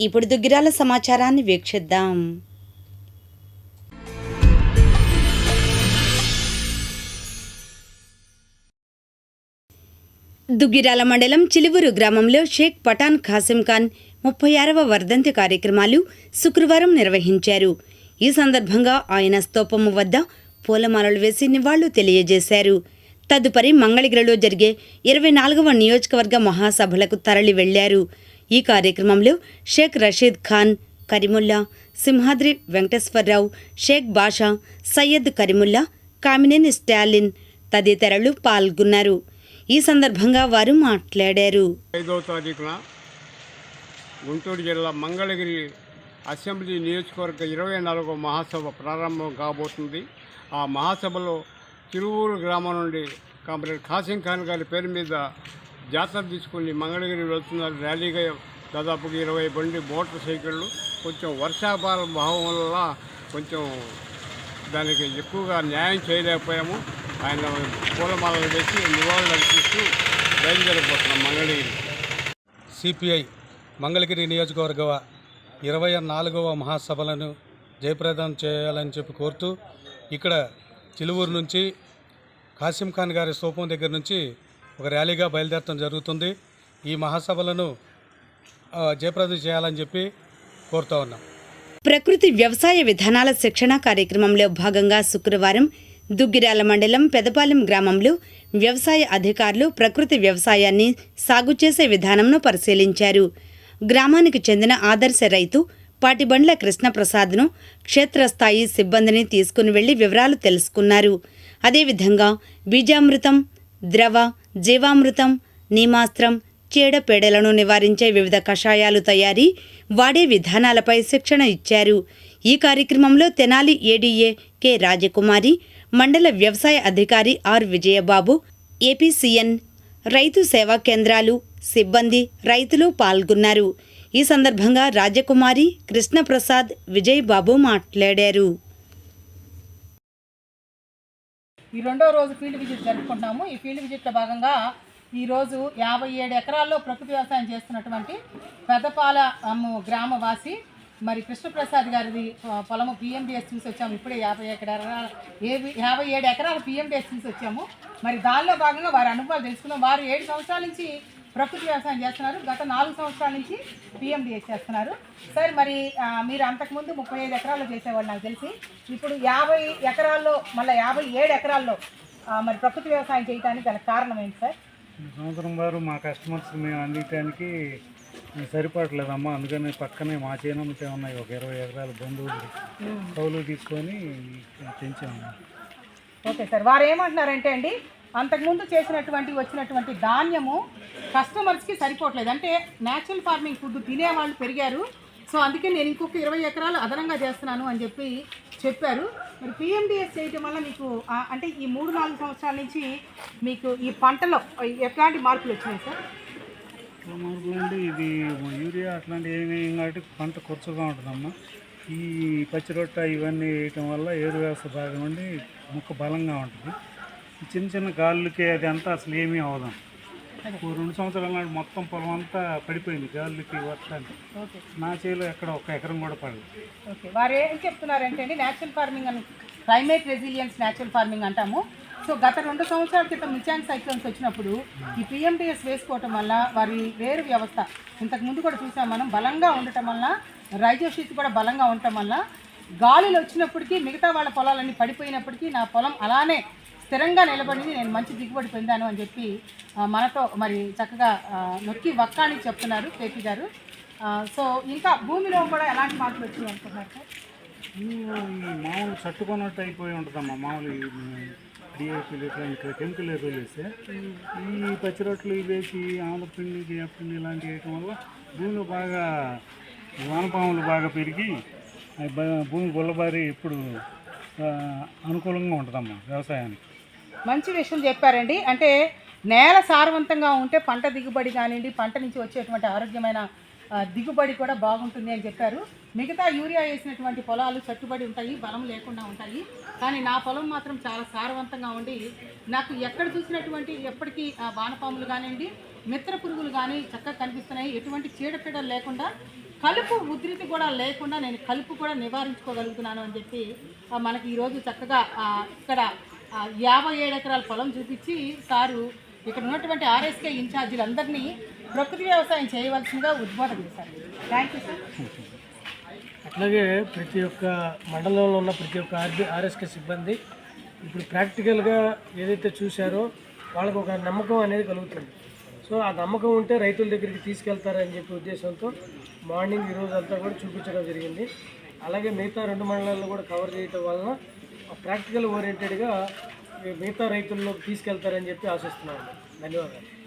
ఇప్పుడు దుగ్గిరాల సమాచారాన్ని వీక్షిద్దాం. దుగ్గిరాల మండలం చిలువురు గ్రామంలో షేక్ పఠాన్ ఖాసిం ఖాన్ ముప్పై ఆరవ వర్ధంతి కార్యక్రమాలు శుక్రవారం నిర్వహించారు. ఈ సందర్భంగా ఆయన స్తూపము వద్ద పూలమాలలు వేసి నివాళులు తెలియజేశారు. తదుపరి మంగళగిరిలో జరిగే ఇరవై నాలుగవ నియోజకవర్గ మహాసభలకు తరలి వెళ్ళారు. ఈ కార్యక్రమంలో షేక్ రషీద్ ఖాన్ కరిముల్లా సింహాద్రి వెంకటేశ్వరరావు షేక్ బాషా సయ్యద్ కరిముల్లా కామినేని స్టాలిన్ తదితరులు పాల్గొన్నారు. ఈ సందర్భంగా వారు మాట్లాడారు. ఐదవ తారీఖున గుంటూరు జిల్లా మంగళగిరి అసెంబ్లీ నియోజకవర్గ ఇరవై నాలుగో మహాసభ ప్రారంభం కాబోతుంది. ఆ మహాసభలో తిరువూరు గ్రామం నుండి కామ్రేడ్ ఖాసిం ఖాన్ గారి పేరు మీద జాతర తీసుకుని మంగళగిరి వెళ్తున్నారు ర్యాలీగా దాదాపుగా ఇరవై బండి మోటార్ సైకిళ్ళు కొంచెం వర్షాపాల భావం వల్ల కొంచెం దానికి ఎక్కువగా న్యాయం చేయలేకపోయాము. ఆయన పూలమాలలు వేసి నివాళులు అర్పిస్తూ బయలుదేరిపోతున్నాం మంగళగిరి. సిపిఐ మంగళగిరి నియోజకవర్గ ఇరవై నాలుగవ మహాసభలను జయప్రదం చేయాలని చెప్పి కోరుతూ ఇక్కడ చిలువూరు నుంచి కాసిం ఖాన్ గారి స్తూపం దగ్గర నుంచి ఒక ర్యాలీగా బయలుదేరటం జరుగుతుంది. ఈ మహాసభలను జయప్రదం చేయాలని చెప్పి కోరుతా ఉన్నాం. ప్రకృతి వ్యవసాయ విధానాల శిక్షణ కార్యక్రమంలో భాగంగా శుక్రవారం దుగ్గిరాల మండలం పెదపాలెం గ్రామంలో వ్యవసాయ అధికారులు ప్రకృతి వ్యవసాయాన్ని సాగు చేసే విధానంను పరిశీలించారు. గ్రామానికి చెందిన ఆదర్శ రైతు పాటిబండ్ల కృష్ణప్రసాద్ను క్షేత్రస్థాయి సిబ్బందిని తీసుకుని వెళ్ళి వివరాలు తెలుసుకున్నారు. అదేవిధంగా బీజామృతం ద్రవ జీవామృతం నీమాస్త్రం చీడపీడలను నివారించే వివిధ కషాయాలు తయారీ వాడే విధానాలపై శిక్షణ ఇచ్చారు. ఈ కార్యక్రమంలో తెనాలి ఏడీఏ కె రాజకుమారి మండల వ్యవసాయ అధికారి ఆర్ విజయబాబు ఏపీసీఎన్ రైతు సేవా కేంద్రాలు సిబ్బంది రైతులు పాల్గొన్నారు. ఈ సందర్భంగా రాజకుమారి కృష్ణప్రసాద్ విజయబాబు మాట్లాడారు. ఈ రెండో రోజు ఫీల్డ్ విజిట్ జరుపుకుంటున్నాము ఈ ఫీల్డ్ విజిట్లో భాగంగా ఈరోజు యాభై ఏడు ఎకరాల్లో ప్రకృతి వ్యవసాయం చేస్తున్నటువంటి పెద్దపాల గ్రామవాసి మరి కృష్ణప్రసాద్ గారిది పొలము పిఎండిఎస్ చూసి వచ్చాము. ఇప్పుడే యాభై ఎకరాల ఏవి యాభై ఏడు ఎకరాల పిఎండిఎస్ చూసి వచ్చాము. మరి దానిలో భాగంగా వారి అనుభవాలు తెలుసుకున్నాం వారు ఏడు సంవత్సరాల నుంచి ప్రకృతి వ్యవసాయం చేస్తున్నారు. గత నాలుగు సంవత్సరాల నుంచి పిఎండిఎస్ చేస్తున్నారు. సార్ మరి మీరు అంతకుముందు ముప్పై ఐదు ఎకరాల్లో చేసేవాళ్ళు నాకు తెలిసి. ఇప్పుడు యాభై ఎకరాల్లో మళ్ళీ యాభై ఏడు ఎకరాల్లో మరి ప్రకృతి వ్యవసాయం చేయడానికి గల కారణం ఏంటి సార్? సంవత్సరం వారు మా కస్టమర్స్ మేము అందించడానికి సరిపడలేదమ్మా అందుకని పక్కనే మా చేనమ్మతే ఉన్నాయి ఒక ఇరవై ఎకరాల బంధువులు. కౌలు తీసుకొని పెంచాము ఓకే సార్. వారు ఏమంటున్నారంటే అండి అంతకుముందు చేసినటువంటి వచ్చినటువంటి ధాన్యము కస్టమర్స్కి సరిపోవట్లేదు. అంటే న్యాచురల్ ఫార్మింగ్ ఫుడ్ తినేవాళ్ళు పెరిగారు. సో అందుకే నేను ఇంకొక ఇరవై ఎకరాలు అదనంగా చేస్తున్నాను అని చెప్పి చెప్పారు. మరి పిఎండిఎస్ చేయటం వల్ల మీకు అంటే ఈ మూడు నాలుగు సంవత్సరాల నుంచి మీకు ఈ పంటలో ఎట్లాంటి మార్పులు వచ్చినాయి సార్? మార్పులు ఇది యూరియా అట్లాంటి ఏమి కాబట్టి పంట ఖర్చుగా ఉంటుందమ్మా. ఈ పచ్చి రొట్ట ఇవన్నీ వేయటం వల్ల ఏరు వ్యవస్థ భాగం ఉండి మొక్క బలంగా ఉంటుంది. చిన్న చిన్న గాలులకి అది అంతా అసలు ఏమీ అవదాం. ఓ రెండు సంవత్సరాల నాడు మొత్తం పొలం అంతా పడిపోయింది గాలులకి వర్షానికి. నా చేలో ఎక్కడ ఒక ఎకరం కూడా పడదు వారు ఏం చెప్తున్నారంటే అండి న్యాచురల్ ఫార్మింగ్ అని క్లైమేట్ రెసిలియన్స్ న్యాచురల్ ఫార్మింగ్ అంటాము. సో గత రెండు సంవత్సరాల క్రితం మిచాంగ్ సైక్లోన్స్ వచ్చినప్పుడు ఈ పిఎండిఎస్ వేసుకోవటం వల్ల వారి వేరు వ్యవస్థ ఇంతకు ముందు కూడా చూసాం మనం బలంగా ఉండటం వల్ల రైజోషిత్ కూడా బలంగా ఉండటం వల్ల గాలులు వచ్చినప్పటికీ మిగతా వాళ్ళ పొలాలన్నీ పడిపోయినప్పటికీ నా పొలం అలానే స్థిరంగా నిలబడింది నేను మంచి దిగుబడి పొందాను అని చెప్పి మనతో మరి చక్కగా నొక్కి నొక్కి వక్కాని చెప్తున్నారు కేపీ గారు. సో ఇంకా భూమిలో కూడా ఎలాంటి మార్పులు వచ్చినాయి అనుకుంటున్నారు సార్? మామూలు చట్టుకున్నట్టు అయిపోయి ఉంటుందమ్మా మామూలు డిఏపీలు ఇట్లా ఇక్కడ కెమికల్ ఎరువులు వేస్తే ఈ పచ్చి రొట్టెలు ఇవి వేసి ఆమదపిండి పిండి ఇలాంటివి వేయటం వల్ల భూమిలో బాగా వానపాములు బాగా పెరిగి భూమి గుల్లబారి ఇప్పుడు అనుకూలంగా ఉంటుందమ్మా వ్యవసాయానికి. మంచి విషయం చెప్పారండి. అంటే నేల సారవంతంగా ఉంటే పంట దిగుబడి కానివ్వండి పంట నుంచి వచ్చేటువంటి ఆరోగ్యమైన దిగుబడి కూడా బాగుంటుంది అని చెప్పారు. మిగతా యూరియా వేసినటువంటి పొలాలు చట్టుబడి ఉంటాయి బలం లేకుండా ఉంటాయి. కానీ నా పొలం మాత్రం చాలా సారవంతంగా ఉండి నాకు ఎక్కడ చూసినటువంటి ఎప్పటికీ వానపాములు కానివ్వండి మిత్ర పురుగులు కానీ చక్కగా కనిపిస్తున్నాయి. ఎటువంటి చీడపీడలు లేకుండా కలుపు ఉధృతి కూడా లేకుండా నేను కలుపు కూడా నివారించుకోగలుగుతున్నాను అని చెప్పి మనకి ఈరోజు చక్కగా ఇక్కడ యాభై ఏడు ఎకరాల పొలం చూపించి సారు ఇక్కడ ఉన్నటువంటి ఆర్ఎస్కే ఇన్ఛార్జీలందరినీ ప్రకృతి వ్యవసాయం చేయవలసిందిగా ఉద్బోధన చేశారు. థ్యాంక్ యూ సార్ అట్లాగే ప్రతి ఒక్క మండలంలో ఉన్న ప్రతి ఒక్క ఆర్బి ఆర్ఎస్కే సిబ్బంది ఇప్పుడు ప్రాక్టికల్గా ఏదైతే చూశారో వాళ్ళకు ఒక నమ్మకం అనేది కలుగుతుంది. సో ఆ నమ్మకం ఉంటే రైతుల దగ్గరికి తీసుకెళ్తారని చెప్పే ఉద్దేశంతో మార్నింగ్ ఈరోజు అంతా కూడా చూపించడం జరిగింది. అలాగే మిగతా రెండు మండలాల్లో కూడా కవర్ చేయటం వలన ప్రాక్టికల్ ఓరియంటెడ్గా మిగతా రైతుల్లోకి తీసుకెళ్తారని చెప్పి ఆశిస్తున్నాను. ధన్యవాదాలు.